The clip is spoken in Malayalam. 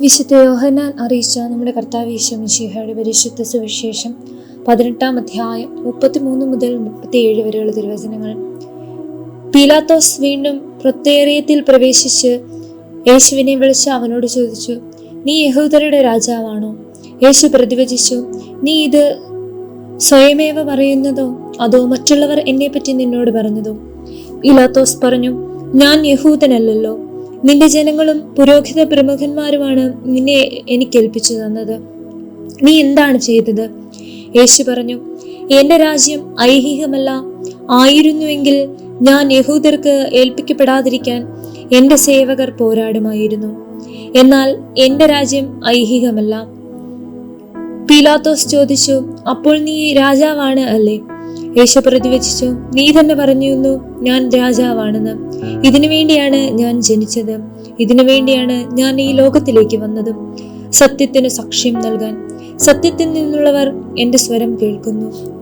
വിശുദ്ധ യോഹനാൻ അറിയിച്ച നമ്മുടെ കർത്താവ് ഈശോമിശിഹയുടെ പരിശുദ്ധ സുവിശേഷം പതിനെട്ടാം അധ്യായം മുപ്പത്തിമൂന്ന് മുതൽ മുപ്പത്തിയേഴ് വരെയുള്ള തിരുവചനങ്ങൾ. പീലാത്തോസ് വീണ്ടും പ്രത്യേറിയത്തിൽ പ്രവേശിച്ച് യേശുവിനെ വിളിച്ച് അവനോട് ചോദിച്ചു നീ യഹൂദരുടെ രാജാവാണോ? യേശു പ്രതിവചിച്ചു നീ ഇത് സ്വയമേവ പറയുന്നതോ? അതോ മറ്റുള്ളവർ എന്നെപ്പറ്റി നിന്നോട് പറഞ്ഞതോ? പീലാത്തോസ് പറഞ്ഞു ഞാൻ യഹൂദനല്ലല്ലോ. നിന്റെ ജനങ്ങളും പുരോഹിത പ്രമുഖന്മാരുമാണ് നിന്നെ എനിക്ക് ഏൽപ്പിച്ചു തന്നത്. നീ എന്താണ് ചെയ്തത്? യേശു പറഞ്ഞു എന്റെ രാജ്യം ഐഹികമല്ല. ആയിരുന്നുവെങ്കിൽ ഞാൻ യഹൂദർക്ക് ഏൽപ്പിക്കപ്പെടാതിരിക്കാൻ എന്റെ സേവകർ പോരാടുമായിരുന്നു. എന്നാൽ എന്റെ രാജ്യം ഐഹികമല്ല. പീലാത്തോസ് ചോദിച്ചു അപ്പോൾ നീ രാജാവാണ് അല്ലേ? യേശു പ്രതിവചിച്ചു നീ തന്നെ പറഞ്ഞിരുന്നു ഞാൻ രാജാവാണെന്ന്. ഇതിനു വേണ്ടിയാണ് ഞാൻ ജനിച്ചത്. ഇതിനു വേണ്ടിയാണ് ഞാൻ ഈ ലോകത്തിലേക്ക് വന്നത്. സത്യത്തിന് സാക്ഷ്യം നൽകാൻ. സത്യത്തിൽ നിന്നുള്ളവർ എന്റെ സ്വരം കേൾക്കുന്നു.